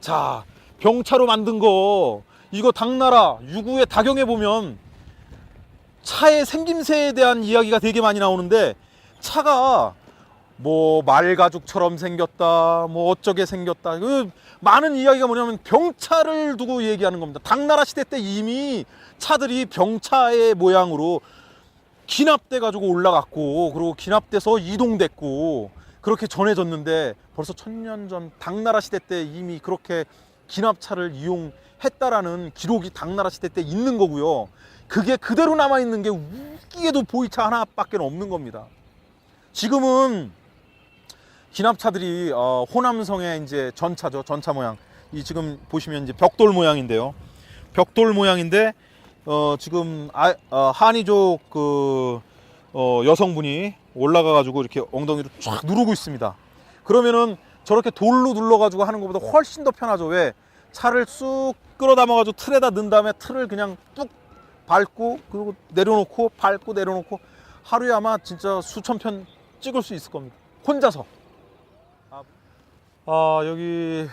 자, 병차로 만든 거. 이거 당나라 유구에 다경에 보면 차의 생김새에 대한 이야기가 되게 많이 나오는데 차가 뭐 말가죽처럼 생겼다 뭐 어쩌게 생겼다. 그 많은 이야기가 뭐냐면 병차를 두고 얘기하는 겁니다. 당나라 시대 때 이미 차들이 병차의 모양으로 기납돼 가지고 올라갔고 그리고 기납돼서 이동됐고 그렇게 전해졌는데 벌써 천년 전 당나라 시대 때 이미 그렇게 기납차를 이용했다라는 기록이 당나라 시대 때 있는 거고요. 그게 그대로 남아 있는 게 웃기게도 보이차 하나밖에 없는 겁니다. 지금은 기납차들이 어, 호남성의 이제 전차죠, 전차 모양. 이 지금 보시면 이제 벽돌 모양인데요. 벽돌 모양인데 어, 지금 아, 어, 한이족 그 어, 여성분이 올라가 가지고 이렇게 엉덩이를 쫙 누르고 있습니다. 그러면은 저렇게 돌로 눌러 가지고 하는 것보다 훨씬 더 편하죠. 왜? 차를 쑥 끌어 담아 가지고 틀에다 넣은 다음에 틀을 그냥 뚝 밟고 그리고 내려놓고 밟고 내려놓고 하루에 아마 진짜 수천 편 찍을 수 있을 겁니다. 혼자서. 아, 아 여기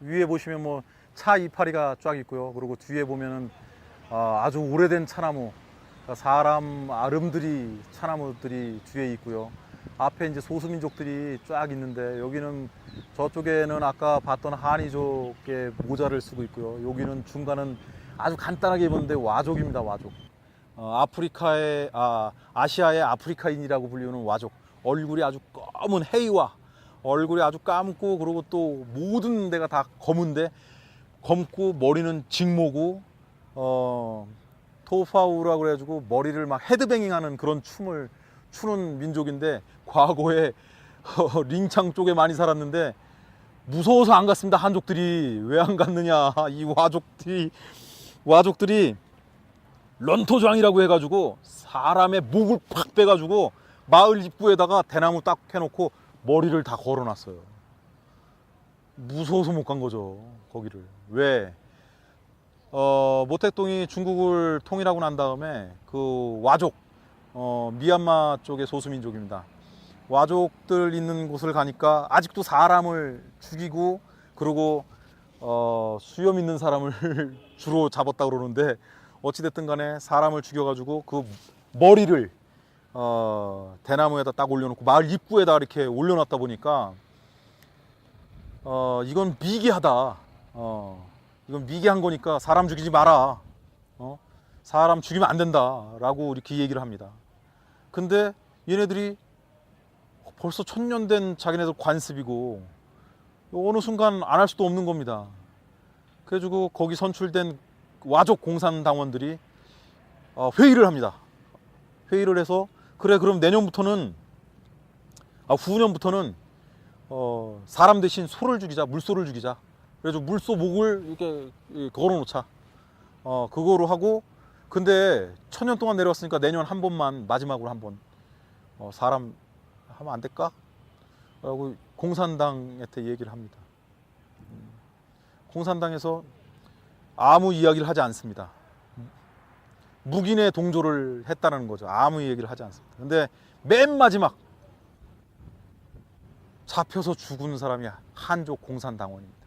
위에 보시면 뭐 차 이파리가 쫙 있고요. 그리고 뒤에 보면은 아, 아주 오래된 차나무, 사람 아름들이 차나무들이 뒤에 있고요. 앞에 이제 소수민족들이 쫙 있는데 여기는 저쪽에는 아까 봤던 한이족의 모자를 쓰고 있고요. 여기는 중간은 아주 간단하게 입었는데 와족입니다. 와족. 어, 아프리카의 아, 아시아의 아프리카인이라고 불리는 와족. 얼굴이 아주 검은 헤이와 얼굴이 아주 감고 그리고 또 모든 데가 다 검은데 검고 머리는 직모고 어 토파우라 그래가지고 머리를 막 헤드뱅잉하는 그런 춤을 추는 민족인데 과거에 어, 링창 쪽에 많이 살았는데 무서워서 안 갔습니다 한족들이 왜 안 갔느냐 이 와족들이 와족들이 런토장이라고 해가지고 사람의 목을 팍 빼가지고 마을 입구에다가 대나무 딱 해놓고 머리를 다 걸어놨어요. 무서워서 못 간 거죠 거기를 왜? 어, 모택동이 중국을 통일하고 난 다음에 그 와족 어, 미얀마 쪽의 소수민족입니다. 와족들 있는 곳을 가니까 아직도 사람을 죽이고 그리고 어, 수염 있는 사람을 주로 잡았다 그러는데 어찌됐든 간에 사람을 죽여가지고 그 머리를 어, 대나무에다 딱 올려놓고 마을 입구에다 이렇게 올려놨다 보니까 어, 이건 미개하다. 어, 이건 미개한 거니까 사람 죽이지 마라. 어? 사람 죽이면 안 된다라고 이렇게 얘기를 합니다. 근데 얘네들이 벌써 천년 된 자기네들 관습이고 어느 순간 안 할 수도 없는 겁니다. 그래가지고 거기 선출된 와족 공산 당원들이 어, 회의를 합니다. 회의를 해서 그래 그럼 내년부터는 아 후년부터는 어, 사람 대신 소를 죽이자 물소를 죽이자 그래서 물소 목을 이렇게 이, 걸어 놓자 어 그거로 하고 근데 천년 동안 내려왔으니까 내년 한 번만 마지막으로 한 번 어, 사람 하면 안 될까? 라고 공산당한테 얘기를 합니다. 음, 공산당에서 아무 이야기를 하지 않습니다. 묵인의 동조를 했다는 거죠. 아무 얘기를 하지 않습니다. 근데 맨 마지막 잡혀서 죽은 사람이 한족 공산당원입니다.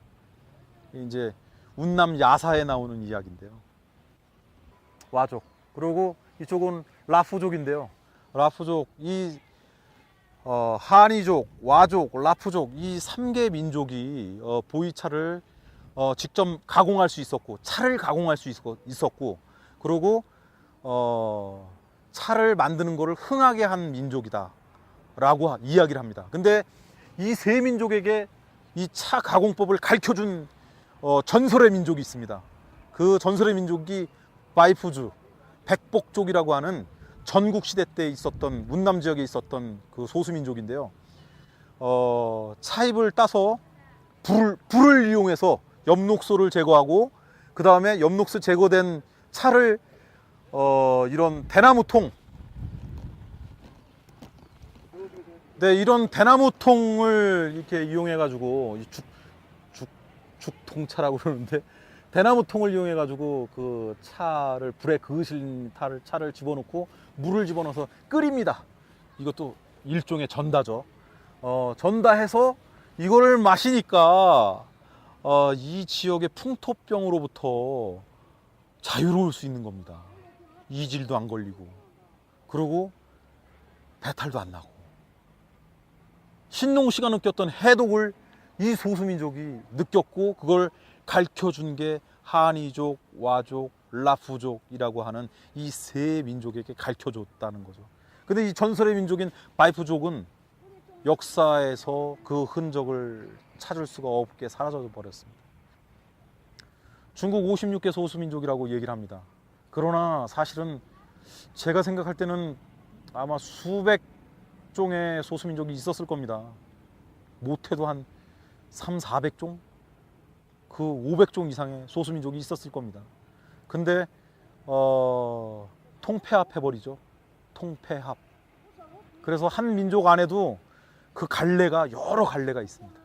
이제 운남 야사에 나오는 이야기인데요. 와족. 그리고 이쪽은 라프족인데요. 라프족 이 어, 한이족, 와족, 라프족 이 3개 민족이 어, 보이차를 어, 직접 가공할 수 있었고 차를 가공할 수 있었- 있었고 그리고 어, 차를 만드는 것을 흥하게 한 민족이다라고 하- 이야기를 합니다. 근데 이 세 민족에게 이 차 가공법을 가르쳐준 어, 전설의 민족이 있습니다. 그 전설의 민족이 바이푸즈 백복족이라고 하는 전국 시대 때 있었던 문남 지역에 있었던 그 소수 민족인데요. 어, 차입을 따서 불, 불을 이용해서 엽록소를 제거하고 그 다음에 엽록소 제거된 차를 어, 이런 대나무 통 네, 이런 대나무 통을 이렇게 이용해 가지고 죽통차라고 그러는데 대나무 통을 이용해 가지고 그 차를 불에 그으신 차를, 차를 집어넣고 물을 집어넣어서 끓입니다. 이것도 일종의 전다죠. 어, 전다해서 이거를 마시니까 어, 이 지역의 풍토병으로부터 자유로울 수 있는 겁니다. 이질도 안 걸리고, 그리고 배탈도 안 나고. 신농 씨가 느꼈던 해독을 이 소수민족이 느꼈고, 그걸 가르쳐 준 게 한이족, 와족, 라푸족이라고 하는 이 세 민족에게 가르쳐 줬다는 거죠. 근데 이 전설의 민족인 바이프족은 역사에서 그 흔적을 찾을 수가 없게 사라져 버렸습니다. 중국 56개 소수민족이라고 얘기를 합니다. 그러나 사실은 제가 생각할 때는 아마 수백 종의 소수민족이 있었을 겁니다. 못해도 한 3, 400종? 그 500종 이상의 소수민족이 있었을 겁니다. 근데 어, 통폐합 해버리죠. 통폐합. 그래서 한 민족 안에도 그 갈래가 여러 갈래가 있습니다.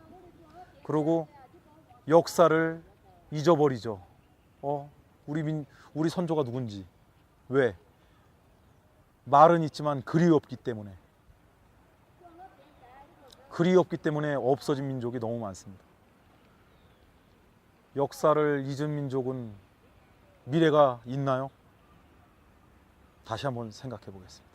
그리고 역사를 잊어버리죠. 어, 우리 민 우리 선조가 누군지. 왜? 말은 있지만 글이 없기 때문에. 글이 없기 때문에 없어진 민족이 너무 많습니다. 역사를 잊은 민족은 미래가 있나요? 다시 한번 생각해 보겠습니다.